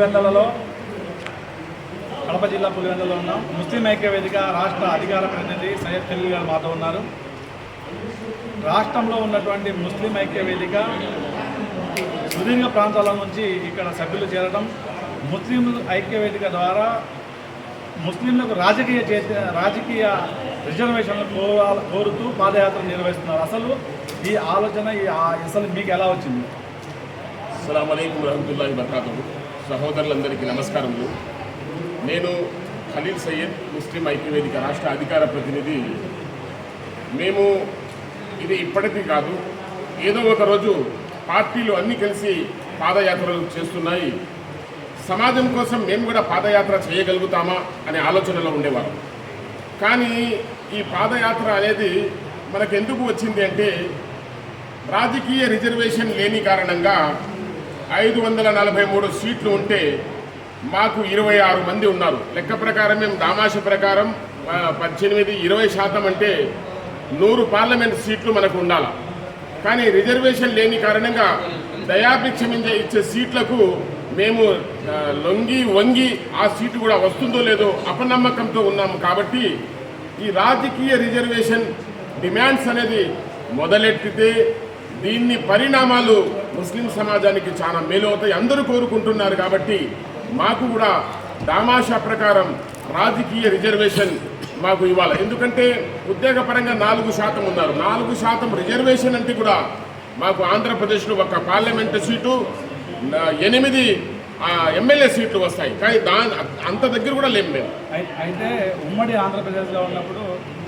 పులివెందలలో కడప జిల్లా పులివెందలో ఉన్నాం ముస్లిం ఐక్య వేదిక రాష్ట్ర అధికార ప్రతినిధి సయ్యద్ ఖలీల్ గారు మాతో ఉన్నారు. రాష్ట్రంలో ఉన్నటువంటి ముస్లిం ఐక్య వేదిక సుదీర్ఘ ప్రాంతాల నుంచి ఇక్కడ సభ్యులు చేరడం ముస్లిం ఐక్య వేదిక ద్వారా ముస్లింలకు రాజకీయ చేతి రాజకీయ రిజర్వేషన్లు కోరాల కోరుతూ పాదయాత్ర నిర్వహిస్తున్నారు. అసలు ఈ ఆలోచన ఈ అసలు మీకు ఎలా వచ్చింది? అస్సలం అయికం వరహతుల్లాhi సహోదరులందరికీ నమస్కారములు. నేను ఖలీల్ సయ్యద్ ముస్లిం ఐక్యవేదిక రాష్ట్ర అధికార ప్రతినిధి. మేము ఇది ఇప్పటికీ కాదు ఏదో ఒక రోజు పార్టీలు అన్నీ కలిసి పాదయాత్రలు చేస్తున్నాయి. సమాజం కోసం మేము కూడా పాదయాత్ర చేయగలుగుతామా అనే ఆలోచనలో ఉండేవారు. కానీ ఈ పాదయాత్ర అనేది మనకెందుకు వచ్చింది అంటే రాజకీయ రిజర్వేషన్ లేని కారణంగా ఐదు వందల నలభై మూడు సీట్లు ఉంటే మాకు ఇరవై ఆరు మంది ఉన్నారు. లెక్క ప్రకారం మేము దామాష ప్రకారం పద్దెనిమిది ఇరవై శాతం అంటే నూరు పార్లమెంట్ సీట్లు మనకు ఉండాలి. కానీ రిజర్వేషన్ లేని కారణంగా దయాభిక్షమించే ఇచ్చే సీట్లకు మేము లొంగి వంగి ఆ సీటు కూడా వస్తుందో లేదో అపనమ్మకంతో ఉన్నాము కాబట్టి ఈ రాజకీయ రిజర్వేషన్ డిమాండ్స్ అనేది మొదలెట్టితే దీన్ని పరిణామాలు ముస్లిం సమాజానికి చాలా మేలు అవుతాయి. అందరూ కోరుకుంటున్నారు కాబట్టి మాకు కూడా దామాషా ప్రకారం రాజకీయ రిజర్వేషన్ మాకు ఇవ్వాలి. ఎందుకంటే ఉద్యోగపరంగా నాలుగు శాతం ఉన్నారు. నాలుగు శాతం రిజర్వేషన్ అంటే కూడా మాకు ఆంధ్రప్రదేశ్లో ఒక పార్లమెంటు సీటు ఎనిమిది ఎమ్మెల్యే సీట్లు వస్తాయి. కానీ దాని అంత దగ్గర కూడా లేము మేము. అయితే ఉమ్మడి ఆంధ్రప్రదేశ్లో ఉన్నప్పుడు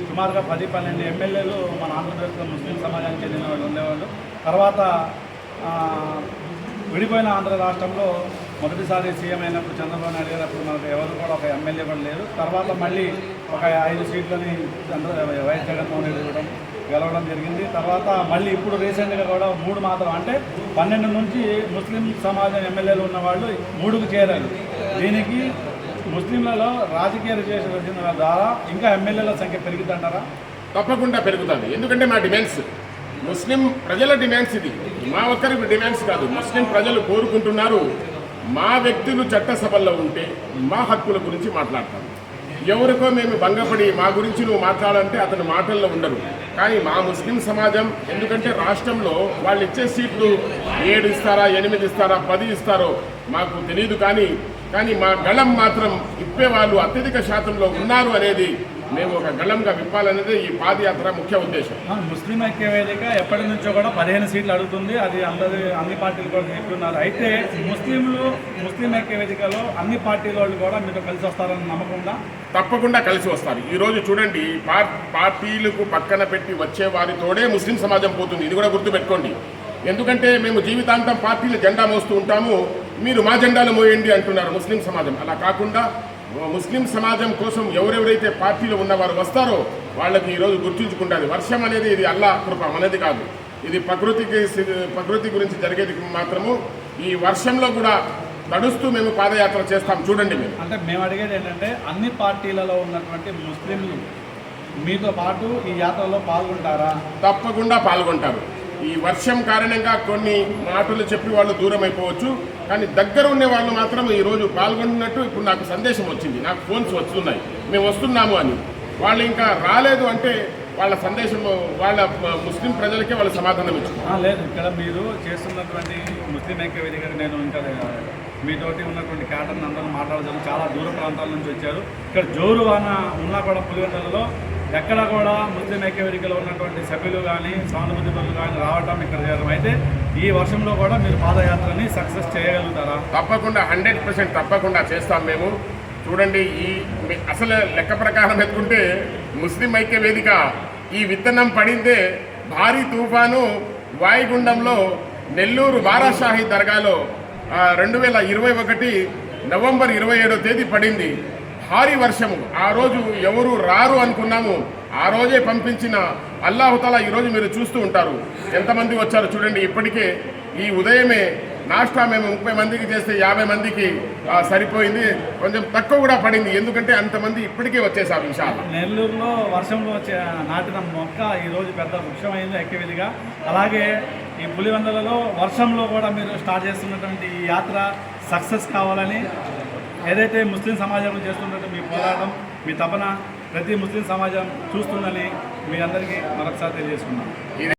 సుమారుగా పది పన్నెండు ఎమ్మెల్యేలు మన ఆంధ్రప్రదేశ్లో ముస్లిం సమాజానికి చెందిన వాళ్ళు ఉండేవాళ్ళు. తర్వాత విడిపోయిన ఆంధ్ర రాష్ట్రంలో మొదటిసారి సీఎం అయినప్పుడు చంద్రబాబు నాయుడు గారు అప్పుడు మనకు ఎవరు కూడా ఒక ఎమ్మెల్యే కూడా లేరు. తర్వాత మళ్ళీ ఒక ఐదు సీట్లని చంద్ర వైఎస్ జగన్మోహన్ రెడ్డి ఇవ్వడం గెలవడం జరిగింది. తర్వాత మళ్ళీ ఇప్పుడు రీసెంట్గా కూడా మూడు మాత్రం అంటే పన్నెండు నుంచి ముస్లిం సమాజం ఎమ్మెల్యేలు ఉన్నవాళ్ళు మూడుకు చేరారు. దీనికి ముస్లింలలో రాజకీయ రిజర్వేషన్ వచ్చిన ద్వారా ఇంకా ఎమ్మెల్యేల సంఖ్య పెరుగుతుంటారా తప్పకుండా పెరుగుతుంది. ఎందుకంటే మా డిమాండ్స్ ముస్లిం ప్రజల డిమాండ్స్ ఇది. మా ఒక్కరి డిమాండ్స్ కాదు. ముస్లిం ప్రజలు కోరుకుంటున్నారు మా వ్యక్తులు చట్టసభల్లో ఉంటే మా హక్కుల గురించి మాట్లాడతారు ఎవరికో మేము భంగపడి మా గురించి నువ్వు మాట్లాడాలంటే అతని మాటల్లో ఉండరు. కానీ మా ముస్లిం సమాజం ఎందుకంటే రాష్ట్రంలో వాళ్ళు ఇచ్చే సీట్లు ఏడు ఇస్తారా ఎనిమిది ఇస్తారా పది ఇస్తారో మాకు తెలియదు కానీ కానీ మా గళం మాత్రం ఇప్పే వాళ్ళు అత్యధిక శాతంలో ఉన్నారు అనేది మేము ఒక గళంగా విప్పాలనేది ఈ పాదయాత్ర ముఖ్య ఉద్దేశం. ముస్లిం ఐక్య వేదిక ఎప్పటి నుంచో కూడా పదిహేను సీట్లు అడుగుతుంది. అది అందరి అన్ని పార్టీలు కూడా చెప్తున్నారు అయితే ముస్లింలు ముస్లిం ఐక్య వేదికలో అన్ని పార్టీల వాళ్ళు కూడా మీతో కలిసి వస్తారని నమ్మకం ఉందా? తప్పకుండా కలిసి వస్తారు. ఈ రోజు చూడండి పార్- పార్టీలకు పక్కన పెట్టి వచ్చే వారితోడే ముస్లిం సమాజం పోతుంది. ఇది కూడా గుర్తుపెట్టుకోండి. ఎందుకంటే మేము జీవితాంతం పార్టీల జెండా మోస్తూ ఉంటాము. మీరు మా జెండాలు మోయండి అంటున్నారు ముస్లిం సమాజం. అలా కాకుండా ముస్లిం సమాజం కోసం ఎవరెవరైతే పార్టీలో ఉన్నవారు వస్తారో వాళ్ళకి ఈరోజు గుర్తుంచుకుంటారు. వర్షం అనేది ఇది అల్లా కృప మనది కాదు. ఇది ప్రకృతికి ప్రకృతి గురించి జరిగేది మాత్రము. ఈ వర్షంలో కూడా నడుస్తూ మేము పాదయాత్ర చేస్తాం. చూడండి మేము అంటే మేము అడిగేది ఏంటంటే అన్ని పార్టీలలో ఉన్నటువంటి ముస్లింలు మీతో పాటు ఈ యాత్రలో పాల్గొంటారా? తప్పకుండా పాల్గొంటారు. ఈ వర్షం కారణంగా కొన్ని మాటలు చెప్పి వాళ్ళు దూరం అయిపోవచ్చు కానీ దగ్గర ఉండే వాళ్ళు మాత్రం ఈ రోజు పాల్గొంటున్నట్టు ఇప్పుడు నాకు సందేశం వచ్చింది. నాకు ఫోన్స్ వస్తున్నాయి. మేము వస్తున్నాము అని. వాళ్ళు ఇంకా రాలేదు అంటే వాళ్ళ సందేశం వాళ్ళ ముస్లిం ప్రజలకే వాళ్ళు సమాధానం ఇచ్చుకోవాలి లేదు. ఇక్కడ మీరు చేస్తున్నటువంటి ముస్లిం ఐక్య వేదిక నేను ఇంకా మీతోటి ఉన్నటువంటి క్యాటర్ని అందరూ మాట్లాడదాం చాలా దూర ప్రాంతాల నుంచి వచ్చారు. ఇక్కడ జోరు వాన ఉన్నా కూడా పులివెందులలో ఎక్కడ కూడా ముస్లిం ఐక్య వేదికలో ఉన్నటువంటి సభ్యులు కానీ సానుభూతి కానీ రావటం ఇక్కడ చేయడం అయితే ఈ వర్షంలో కూడా మీరు పాదయాత్రని సక్సెస్ చేయగలుగుతారా? తప్పకుండా హండ్రెడ్ పర్సెంట్ తప్పకుండా చేస్తాం మేము. చూడండి ఈ అసలు లెక్క ప్రకారం ఎత్తుకుంటే ముస్లిం ఐక్య వేదిక ఈ విత్తనం పడిందే భారీ తుఫాను వాయుగుండంలో నెల్లూరు బారాషాహి దర్గాలో రెండు వేల ఇరవై ఒకటి నవంబర్ ఇరవై ఏడో తేదీ పడింది. భారీ వర్షము. ఆ రోజు ఎవరు రారు అనుకున్నాము. ఆ రోజే పంపించిన అల్లాహుతాలా ఈరోజు మీరు చూస్తూ ఉంటారు. ఎంతమంది వచ్చారు చూడండి. ఇప్పటికే ఈ ఉదయమే నాష్టా మేము ముప్పై మందికి చేస్తే యాభై మందికి సరిపోయింది. కొంచెం తక్కువ కూడా పడింది. ఎందుకంటే అంతమంది ఇప్పటికే వచ్చేసారు విశాల నెల్లూరులో వర్షంలో నాటిన మొక్క ఈరోజు పెద్ద వృక్షమైంది ఐక్యవేదిగా అలాగే ఈ పులివెందులలో వర్షంలో కూడా మీరు స్టార్ట్ చేస్తున్నటువంటి ఈ యాత్ర సక్సెస్ కావాలని ఏదైతే ముస్లిం సమాజం చేస్తున్నట్టు మీ పోరాటం మీ తపన ప్రతి ముస్లిం సమాజం చూస్తుందని మీ అందరికీ మరొకసారి తెలియజేసుకున్నాం